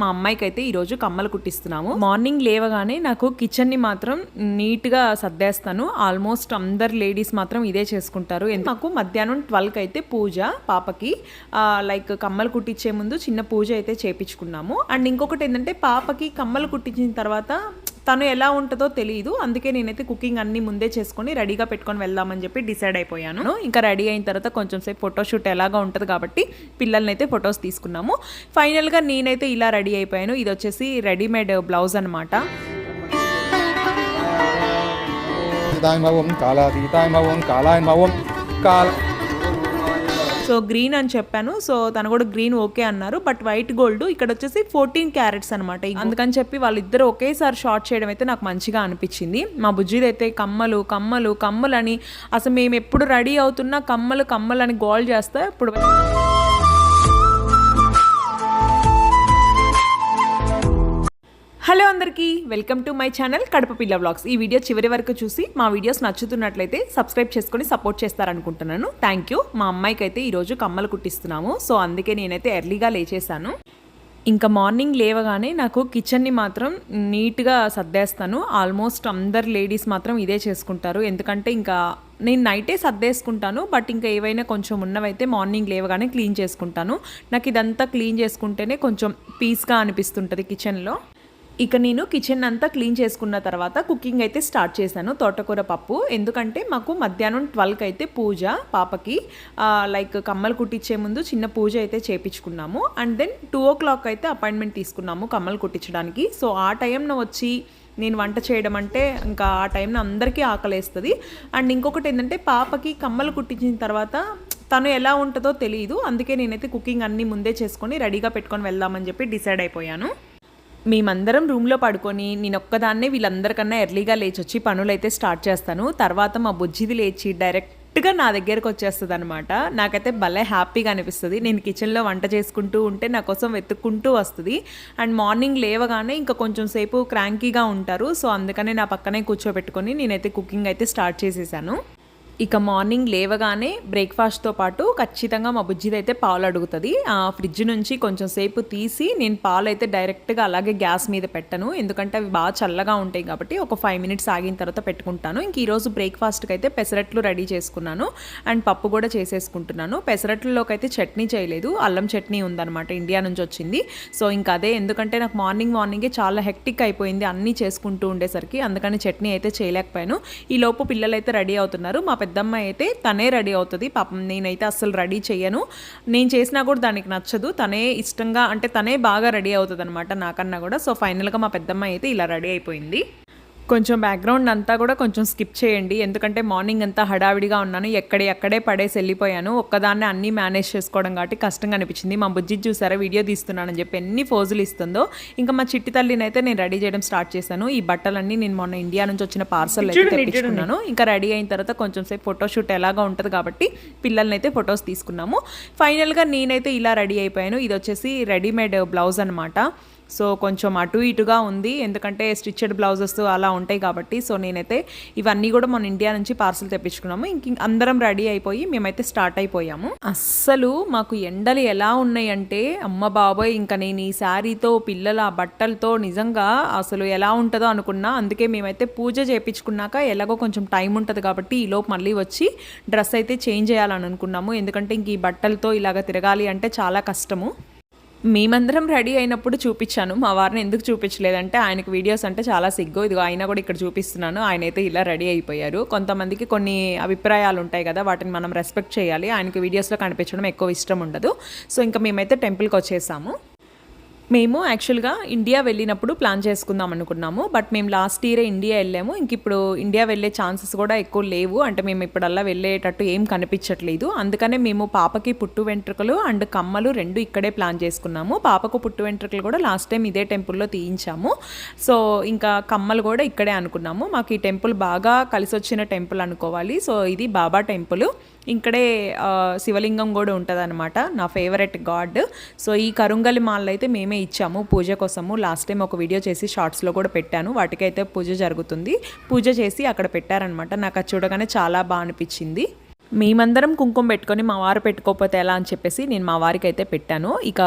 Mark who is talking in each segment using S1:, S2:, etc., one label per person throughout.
S1: మా అమ్మాయికి అయితే ఈరోజు కమ్మలు కుట్టిస్తున్నాము. మార్నింగ్ లేవగానే నాకు కిచెన్ని మాత్రం నీట్గా సర్దేస్తాను. ఆల్మోస్ట్ అందరు లేడీస్ మాత్రం ఇదే చేసుకుంటారు. నాకు మధ్యాహ్నం ట్వెల్వ్కి అయితే పూజ పాపకి. లైక్ కమ్మలు కుట్టించే ముందు చిన్న పూజ అయితే చేపించుకున్నాము. అండ్ ఇంకొకటి ఏంటంటే పాపకి కమ్మలు కుట్టించిన తర్వాత తను ఎలా ఉంటుందో తెలియదు అందుకే నేనైతే కుకింగ్ అన్ని ముందే చేసుకొని రెడీగా పెట్టుకొని వెళ్దామని చెప్పి డిసైడ్ అయిపోయాను. ఇంకా రెడీ అయిన తర్వాత కొంచెం సేపు ఫోటోషూట్ ఎలాగా ఉంటుంది కాబట్టి పిల్లల్ని అయితే ఫొటోస్ తీసుకున్నాము. ఫైనల్గా నేనైతే ఇలా రెడీ అయిపోయాను. ఇది వచ్చేసి రెడీమేడ్ బ్లౌజ్ అనమాట
S2: తీతాయ మవం కాలాతీతాయ కాల
S1: సో గ్రీన్ అని చెప్పాను. సో తను కూడా గ్రీన్ ఓకే అన్నారు. బట్ వైట్ గోల్డ్ ఇక్కడ వచ్చేసి ఫోర్టీన్ క్యారెట్స్ అనమాట అందుకని చెప్పి వాళ్ళిద్దరు ఒకేసారి షార్ట్ చేయడం అయితే నాకు మంచిగా అనిపించింది. మా బుజ్జిది అయితే కమ్మలు కమ్మలు కమ్మలు అని అసలు మేము ఎప్పుడు రెడీ అవుతున్నా కమ్మలు కమ్మలు అని గోల్ చేస్తే ఇప్పుడు అందరికీ welcome to my channel Kadapa పిల్ల వ్లాగ్స్. ఈ వీడియో చివరి వరకు చూసి మా వీడియోస్ నచ్చుతున్నట్లయితే సబ్స్క్రైబ్ చేసుకొని సపోర్ట్ చేస్తారనుకుంటున్నాను. థ్యాంక్ యూ మా అమ్మాయికి అయితే ఈరోజు కమ్మలు కుట్టిస్తున్నాము. సో అందుకే నేనైతే ఎర్లీగా లేచేసాను ఇంకా మార్నింగ్ లేవగానే నాకు కిచెన్ని మాత్రం నీట్గా సర్దేస్తాను. ఆల్మోస్ట్ అందరు లేడీస్ మాత్రం ఇదే చేసుకుంటారు. ఎందుకంటే ఇంకా నేను నైటే సర్దేసుకుంటాను. బట్ ఇంకా ఏవైనా కొంచెం ఉన్నవైతే మార్నింగ్ లేవగానే క్లీన్ చేసుకుంటాను. నాకు ఇదంతా క్లీన్ చేసుకుంటేనే కొంచెం పీస్గా అనిపిస్తుంటుంది కిచెన్లో ఇక నేను కిచెన్ అంతా క్లీన్ చేసుకున్న తర్వాత కుకింగ్ అయితే స్టార్ట్ చేశాను తోటకూర పప్పు. ఎందుకంటే మాకు మధ్యాహ్నం ట్వెల్వ్కి అయితే పూజ పాపకి. లైక్ కమ్మలు కుట్టించే ముందు చిన్న పూజ అయితే చేపించుకున్నాము. And then two o'clock అయితే అపాయింట్మెంట్ తీసుకున్నాము కమ్మలు కుట్టించడానికి. సో ఆ టైంలో వచ్చి నేను వంట చేయడం అంటే ఇంకా ఆ టైంలో అందరికీ ఆకలేస్తుంది. అండ్ ఇంకొకటి ఏంటంటే పాపకి కమ్మలు కుట్టించిన తర్వాత తను ఎలా ఉంటుందో తెలియదు అందుకే నేనైతే కుకింగ్ అన్నీ ముందే చేసుకొని రెడీగా పెట్టుకొని వెళ్దామని చెప్పి డిసైడ్ అయిపోయాను. మేమందరం రూమ్లో పడుకొని నేను ఒక్కదాన్నే వీళ్ళందరికన్నా ఎర్లీగా లేచి వచ్చి పనులైతే స్టార్ట్ చేస్తాను. తర్వాత మా బుజ్జిది లేచి డైరెక్ట్గా నా దగ్గరకు వచ్చేస్తుంది అనమాట నాకైతే భలే హ్యాపీగా అనిపిస్తుంది. నేను కిచెన్లో వంట చేసుకుంటూ ఉంటే నా కోసం వెతుక్కుంటూ వస్తుంది. అండ్ మార్నింగ్ లేవగానే ఇంకా కొంచెం సేపు క్రాంకీగా ఉంటారు. సో అందుకనే నా పక్కనే కూర్చోబెట్టుకొని నేనైతే కుకింగ్ అయితే స్టార్ట్ చేసేసాను. ఇక మార్నింగ్ లేవగానే బ్రేక్ఫాస్ట్తో పాటు ఖచ్చితంగా మా బుజ్జిది అయితే పాలు అడుగుతుంది. ఆ ఫ్రిడ్జ్ నుంచి కొంచెం సేపు తీసి నేను పాలు అయితే డైరెక్ట్గా అలాగే గ్యాస్ మీద పెట్టను. ఎందుకంటే అవి బాగా చల్లగా ఉంటాయి కాబట్టి ఒక ఫైవ్ మినిట్స్ ఆగిన తర్వాత పెట్టుకుంటాను. ఇంక ఈరోజు బ్రేక్ఫాస్ట్కి అయితే పెసరట్లు రెడీ చేసుకున్నాను. అండ్ పప్పు కూడా చేసేసుకుంటున్నాను. పెసరట్లలోకి అయితే చట్నీ చేయలేదు. అల్లం చట్నీ ఉందన్నమాట ఇండియా నుంచి వచ్చింది. సో ఇంకా అదే ఎందుకంటే నాకు మార్నింగ్ మార్నింగే చాలా హెక్టిక్ అయిపోయింది. అన్నీ చేసుకుంటూ ఉండేసరికి అందుకని చట్నీ అయితే చేయలేకపోయాను. ఈ లోపు పిల్లలు అయితే రెడీ అవుతున్నారు. మా పెద్ద పెద్దమ్మ అయితే తనే రెడీ అవుతుంది. పాపం నేనైతే అస్సలు రెడీ చేయను నేను చేసినా కూడా దానికి నచ్చదు. తనే ఇష్టంగా అంటే తనే బాగా రెడీ అవుతుంది అనమాట నాకన్నా కూడా. సో ఫైనల్గా మా పెద్దమ్మ అయితే ఇలా రెడీ అయిపోయింది. కొంచెం బ్యాక్గ్రౌండ్ అంతా కూడా కొంచెం స్కిప్ చేయండి. ఎందుకంటే మార్నింగ్ అంతా హడావిడిగా ఉన్నాను. ఎక్కడే ఎక్కడే పడేసి వెళ్ళిపోయాను. ఒక్కదాన్నే అన్నీ మేనేజ్ చేసుకోవడం కాబట్టి కష్టంగా అనిపించింది. మా బుజ్జి చూసారా? వీడియో తీస్తున్నానని చెప్పి ఎన్ని ఫోజులు ఇస్తుందో. ఇంకా మా చిట్టి తల్లిని అయితే నేను రెడీ చేయడం స్టార్ట్ చేశాను. ఈ బట్టలన్నీ నేను మొన్న ఇండియా నుంచి వచ్చిన పార్సల్ అయితే తెప్పించుకున్నాను. ఇంకా రెడీ అయిన తర్వాత కొంచెం సేపు ఫోటోషూట్ ఎలాగా ఉంటుంది కాబట్టి పిల్లల్ని అయితే ఫొటోస్ తీసుకున్నాము. ఫైనల్గా నేనైతే ఇలా రెడీ అయిపోయాను. ఇది వచ్చేసి రెడీమేడ్ బ్లౌజ్ అనమాట సో కొంచెం అటు ఇటుగా ఉంది. ఎందుకంటే స్టిచ్డ్ బ్లౌజెస్ అలా ఉంటాయి కాబట్టి సో నేనైతే ఇవన్నీ కూడా మన ఇండియా నుంచి పార్సల్ తెప్పించుకున్నాము. ఇంక అందరం రెడీ అయిపోయి మేమైతే స్టార్ట్ అయిపోయాము. అస్సలు మాకు ఎండలు ఎలా ఉన్నాయంటే అమ్మ బాబోయ్! ఇంకా నేను ఈ శారీతో పిల్లల బట్టలతో నిజంగా అసలు ఎలా ఉంటుందో అనుకున్నా. అందుకే మేమైతే పూజ చేయించుకున్నాక ఎలాగో కొంచెం టైం ఉంటుంది కాబట్టి ఈలోపు మళ్ళీ వచ్చి డ్రెస్ అయితే చేంజ్ చేయాలని అనుకున్నాము ఎందుకంటే ఇంక ఈ బట్టలతో ఇలాగ తిరగాలి అంటే చాలా కష్టము. మేమందరం రెడీ అయినప్పుడు చూపించాను. మా వారిని ఎందుకు చూపించలేదంటే ఆయనకు వీడియోస్ అంటే చాలా సిగ్గు. ఇదిగో ఆయన కూడా ఇక్కడ చూపిస్తున్నాను. ఆయన అయితే ఇలా రెడీ అయిపోయారు. కొంతమందికి కొన్ని అభిప్రాయాలు ఉంటాయి కదా వాటిని మనం రెస్పెక్ట్ చేయాలి. ఆయనకి వీడియోస్లో కనిపించడం ఎక్కువ ఇష్టం ఉండదు. సో ఇంకా మేమైతే టెంపుల్కి వచ్చేసాము. మేము యాక్చువల్గా ఇండియా వెళ్ళినప్పుడు ప్లాన్ చేసుకుందాం అనుకున్నాము. బట్ మేము లాస్ట్ ఇయర్ ఇండియా వెళ్ళాము. ఇంక ఇప్పుడు ఇండియా వెళ్ళే ఛాన్సెస్ కూడా ఎక్కువ లేవు. అంటే మేము ఇప్పుడల్లా వెళ్ళేటట్టు ఏం కనిపించట్లేదు. అందుకనే మేము పాపకి పుట్టు వెంట్రుకలు అండ్ కమ్మలు రెండు ఇక్కడే ప్లాన్ చేసుకున్నాము. పాపకు పుట్టు వెంట్రుకలు కూడా లాస్ట్ టైం ఇదే టెంపుల్లో తీయించాము. సో ఇంకా కమ్మలు కూడా ఇక్కడే అనుకున్నాము. మాకు ఈ టెంపుల్ బాగా కలిసి వచ్చిన టెంపుల్ అనుకోవాలి. సో ఇది బాబా టెంపుల్ ఇక్కడే శివలింగం కూడా ఉంటుందన్నమాట నా ఫేవరెట్ గాడ్. సో ఈ కరుంగలి మాలలు అయితే మేమే ఇచ్చాము పూజ కోసము. లాస్ట్ టైం ఒక వీడియో చేసి షార్ట్స్లో కూడా పెట్టాను. వాటికైతే పూజ జరుగుతుంది. పూజ చేసి అక్కడ పెట్టారనమాట నాకు అది చూడగానే చాలా బాగా అనిపించింది. మేమందరం కుంకుమ పెట్టుకొని మా వారు పెట్టుకోకపోతే ఎలా అని చెప్పేసి నేను మా వారికి అయితే పెట్టాను. ఇక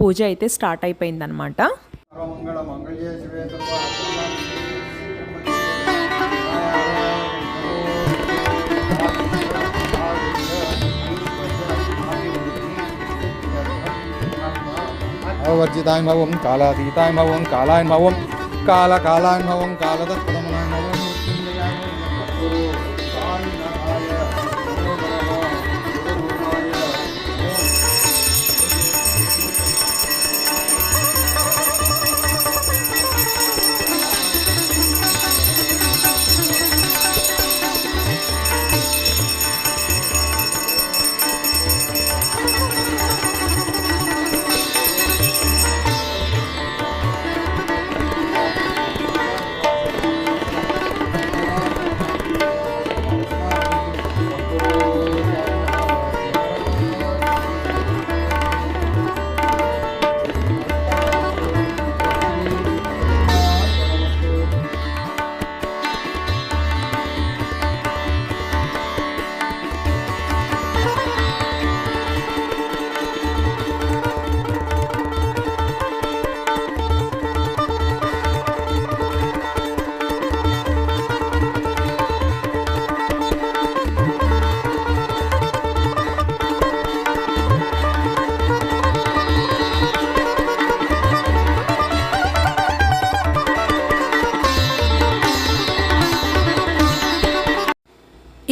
S1: పూజ అయితే స్టార్ట్ అయిపోయిందనమాట
S2: సర్వమంగళ భవం కాలాతీతాయ భవం కాలాయ భవం కాల కాలాయ భవం కాలదత్పదమనాయ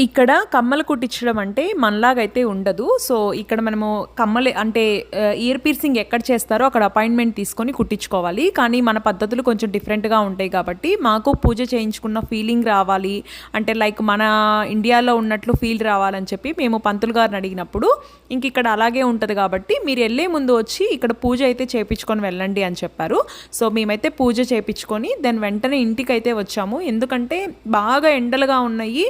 S1: ఇక్కడ కమ్మలు కుట్టించడం అంటే మనలాగైతే ఉండదు. సో ఇక్కడ మనము కమ్మలు అంటే ఇయర్ పీర్సింగ్ ఎక్కడ చేస్తారో అక్కడ అపాయింట్మెంట్ తీసుకొని కుట్టించుకోవాలి. కానీ మన పద్ధతులు కొంచెం డిఫరెంట్గా ఉంటాయి కాబట్టి మాకు పూజ చేయించుకున్న ఫీలింగ్ రావాలి. అంటే లైక్ మన ఇండియాలో ఉన్నట్లు ఫీల్ రావాలని చెప్పి మేము పంతులు గారిని అడిగినప్పుడు ఇంక ఇక్కడ అలాగే ఉంటుంది కాబట్టి మీరు వెళ్ళే ముందు వచ్చి ఇక్కడ పూజ అయితే చేయించుకొని వెళ్ళండి అని చెప్పారు. సో మేమైతే పూజ చేయించుకొని దెన్ వెంటనే ఇంటికి అయితే వచ్చాము. ఎందుకంటే బాగా ఎండలుగా ఉన్నాయి.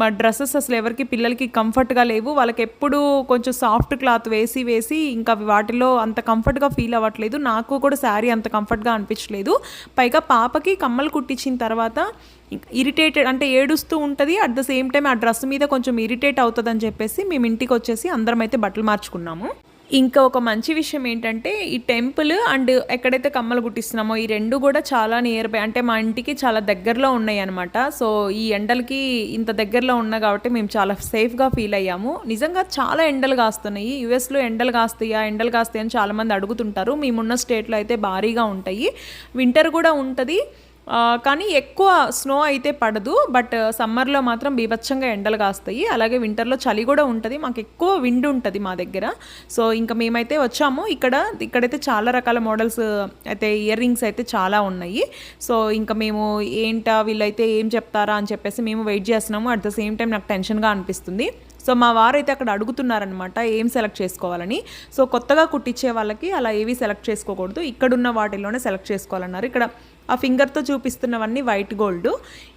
S1: మా డ్రెస్సెస్ అసలు ఎవరికి పిల్లలకి కంఫర్ట్గా లేవు. వాళ్ళకి ఎప్పుడు కొంచెం సాఫ్ట్ క్లాత్ వేసి వేసి ఇంకా అవి వాటిలో అంత కంఫర్ట్గా ఫీల్ అవ్వట్లేదు. నాకు కూడా శారీ అంత కంఫర్ట్గా అనిపించలేదు. పైగా పాపకి కమ్మలు కుట్టించిన తర్వాత ఇరిటేటెడ్ అంటే ఏడుస్తూ ఉంటుంది. అట్ ద సేమ్ టైం ఆ డ్రెస్ మీద కొంచెం ఇరిటేట్ అవుతుందని చెప్పేసి మేము ఇంటికి వచ్చేసి అందరం అయితే బట్టలు మార్చుకున్నాము. ఇంకా ఒక మంచి విషయం ఏంటంటే ఈ టెంపుల్ అండ్ ఎక్కడైతే కమ్మలు కుట్టిస్తున్నామో ఈ రెండు కూడా చాలా నియర్ బై అంటే మా ఇంటికి చాలా దగ్గరలో ఉన్నాయి అనమాట సో ఈ ఎండలకి ఇంత దగ్గరలో ఉన్నా కాబట్టి మేము చాలా సేఫ్గా ఫీల్ అయ్యాము. నిజంగా చాలా ఎండలు కాస్తున్నాయి. యుఎస్లో ఎండలు కాస్తాయా ఎండలు కాస్తాయి అని చాలామంది అడుగుతుంటారు. మేమున్న స్టేట్లో అయితే భారీగా ఉంటాయి. వింటర్ కూడా ఉంటుంది. కానీ ఎక్కువ స్నో అయితే పడదు బట్ సమ్మర్లో మాత్రం బీభత్సంగా ఎండలు కాస్తాయి. అలాగే వింటర్లో చలి కూడా ఉంటుంది. మాకు ఎక్కువ విండ్ ఉంటుంది మా దగ్గర. సో ఇంకా మేమైతే వచ్చాము. ఇక్కడ ఇక్కడైతే చాలా రకాల మోడల్స్ అయితే ఇయర్ రింగ్స్ అయితే చాలా ఉన్నాయి. సో ఇంకా మేము ఏంటా వీళ్ళైతే ఏం చెప్తారా అని చెప్పేసి మేము వెయిట్ చేస్తున్నాము. అట్ ద సేమ్ టైం నాకు టెన్షన్గా అనిపిస్తుంది. సో మా వారైతే అక్కడ అడుగుతున్నారనమాట ఏం సెలెక్ట్ చేసుకోవాలని. సో కొత్తగా కుట్టించే వాళ్ళకి అలా ఏవి సెలెక్ట్ చేసుకోకూడదు. ఇక్కడున్న వాటిలోనే సెలెక్ట్ చేసుకోవాలన్నారు. ఇక్కడ ఆ ఫింగర్తో చూపిస్తున్నవన్నీ వైట్ గోల్డ్.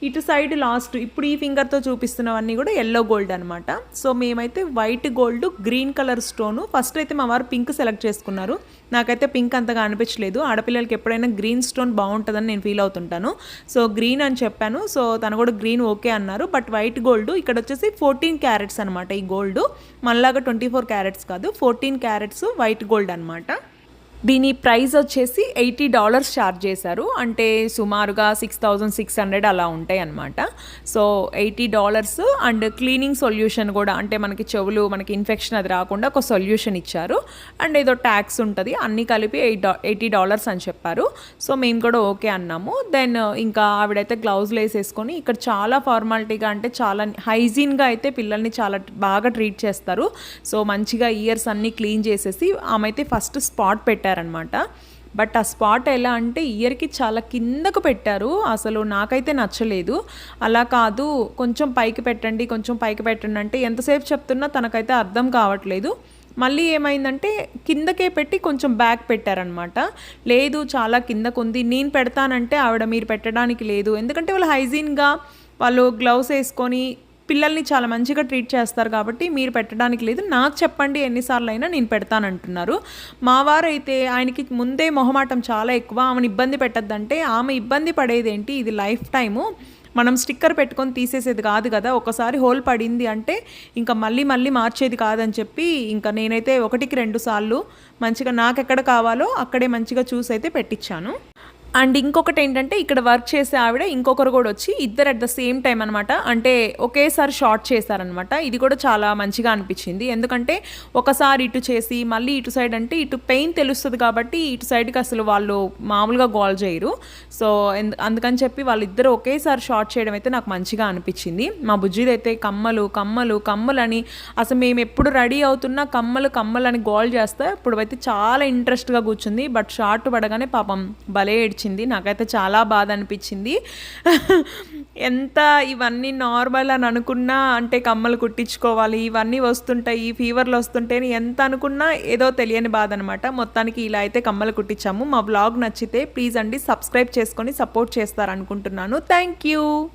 S1: ఇటు సైడ్ లాస్ట్ ఇప్పుడు ఈ ఫింగర్తో చూపిస్తున్నవన్నీ కూడా ఎల్లో గోల్డ్ అనమాట సో మేమైతే white gold green colour stone first అయితే మా వారు పింక్ సెలెక్ట్ చేసుకున్నారు. నాకైతే పింక్ అంతగా అనిపించలేదు. ఆడపిల్లలకి ఎప్పుడైనా గ్రీన్ స్టోన్ బాగుంటుందని నేను ఫీల్ అవుతుంటాను. సో గ్రీన్ అని చెప్పాను. సో తను కూడా గ్రీన్ ఓకే అన్నారు. బట్ వైట్ గోల్డ్ ఇక్కడ వచ్చేసి ఫోర్టీన్ క్యారెట్స్ అనమాట ఈ గోల్డ్. మనలాగా ట్వంటీ ఫోర్ క్యారెట్స్ కాదు ఫోర్టీన్ క్యారెట్స్ వైట్ గోల్డ్ అనమాట దీని ప్రైస్ వచ్చేసి ఎయిటీ డాలర్స్ ఛార్జ్ చేశారు. అంటే సుమారుగా సిక్స్ థౌజండ్ సిక్స్ హండ్రెడ్ అలా ఉంటాయి అనమాట so eighty dollars and cleaning solution కూడా అంటే మనకి చెవులు మనకి ఇన్ఫెక్షన్ అది రాకుండా ఒక సొల్యూషన్ ఇచ్చారు. అండ్ ఏదో ట్యాక్స్ ఉంటుంది అన్నీ కలిపి ఎయిట్ డా ఎయిటీ డాలర్స్ అని చెప్పారు. సో మేము కూడా ఓకే అన్నాము. దెన్ ఇంకా ఆవిడైతే గ్లౌజ్లు వేసేసుకొని ఇక్కడ చాలా ఫార్మాలిటీగా అంటే చాలా హైజీన్గా అయితే పిల్లల్ని చాలా బాగా ట్రీట్ చేస్తారు. సో మంచిగా ఇయర్స్ అన్నీ క్లీన్ చేసేసి ఆమె అయితే ఫస్ట్ స్పాట్ పెట్టారు. పెట్టారనమాట బట్ ఆ స్పాట్ ఎలా అంటే ఇయర్కి చాలా కిందకు పెట్టారు. అసలు నాకైతే నచ్చలేదు. అలా కాదు కొంచెం పైకి పెట్టండి కొంచెం పైకి పెట్టండి అంటే ఎంతసేపు చెప్తున్నా తనకైతే అర్థం కావట్లేదు. మళ్ళీ ఏమైందంటే కిందకే పెట్టి కొంచెం బ్యాక్ పెట్టారనమాట లేదు చాలా కిందకు ఉంది నేను పెడతానంటే ఆవిడ మీరు పెట్టడానికి లేదు. ఎందుకంటే వాళ్ళు హైజీన్గా వాళ్ళు గ్లౌస్ వేసుకొని పిల్లల్ని చాలా మంచిగా ట్రీట్ చేస్తారు కాబట్టి మీరు పెట్టడానికి లేదు. నాకు చెప్పండి ఎన్నిసార్లు అయినా నేను పెడతానంటున్నారు. మా వారు అయితే ఆయనకి ముందే మొహమాటం చాలా ఎక్కువ. ఆమెను ఇబ్బంది పెట్టద్దంటే ఆమె ఇబ్బంది పడేదేంటి? ఇది లైఫ్ టైము. మనం స్టిక్కర్ పెట్టుకొని తీసేసేది కాదు కదా. ఒకసారి హోల్ పడింది అంటే ఇంకా మళ్ళీ మళ్ళీ మార్చేది కాదని చెప్పి ఇంకా నేనైతే ఒకటికి రెండు సార్లు మంచిగా నాకు ఎక్కడ కావాలో అక్కడే మంచిగా చూసి అయితే పెట్టించాను అండ్ ఇంకొకటి ఏంటంటే ఇక్కడ వర్క్ చేసే ఆవిడ ఇంకొకరు కూడా వచ్చి ఇద్దరు అట్ ద సేమ్ టైం అనమాట అంటే ఒకేసారి షార్ట్ చేశారనమాట ఇది కూడా చాలా మంచిగా అనిపించింది. ఎందుకంటే ఒకసారి ఇటు చేసి మళ్ళీ ఇటు సైడ్ అంటే ఇటు పెయిన్ తెలుస్తుంది కాబట్టి ఇటు సైడ్కి అసలు వాళ్ళు మామూలుగా గోల్ చేయరు. సో ఎందు- అందుకని చెప్పి వాళ్ళిద్దరు ఒకేసారి షార్ట్ చేయడం అయితే నాకు మంచిగా అనిపించింది. మా బుజ్జిది అయితే కమ్మలు కమ్మలు కమ్మలని అసలు మేము ఎప్పుడు రెడీ అవుతున్నా కమ్మలు కమ్మలు అని గోల్ చేస్తే ఇప్పుడు అయితే చాలా ఇంట్రెస్ట్గా కూర్చుంది. బట్ షార్ట్ పడగానే పాపం భలే అనిపించింది. నాకైతే చాలా బాధ అనిపించింది. ఎంత ఇవన్నీ నార్మల్ అని అనుకున్నా అంటే కమ్మలు కుట్టించుకోవాలి ఇవన్నీ వస్తుంటాయి ఫీవర్లు వస్తుంటేనే ఎంత అనుకున్నా ఏదో తెలియని బాధ అనమాట మొత్తానికి ఇలా అయితే కమ్మలు కుట్టించాము. మా బ్లాగ్ నచ్చితే ప్లీజ్ అండి సబ్స్క్రైబ్ చేసుకొని సపోర్ట్ చేస్తారనుకుంటున్నాను. Thank you.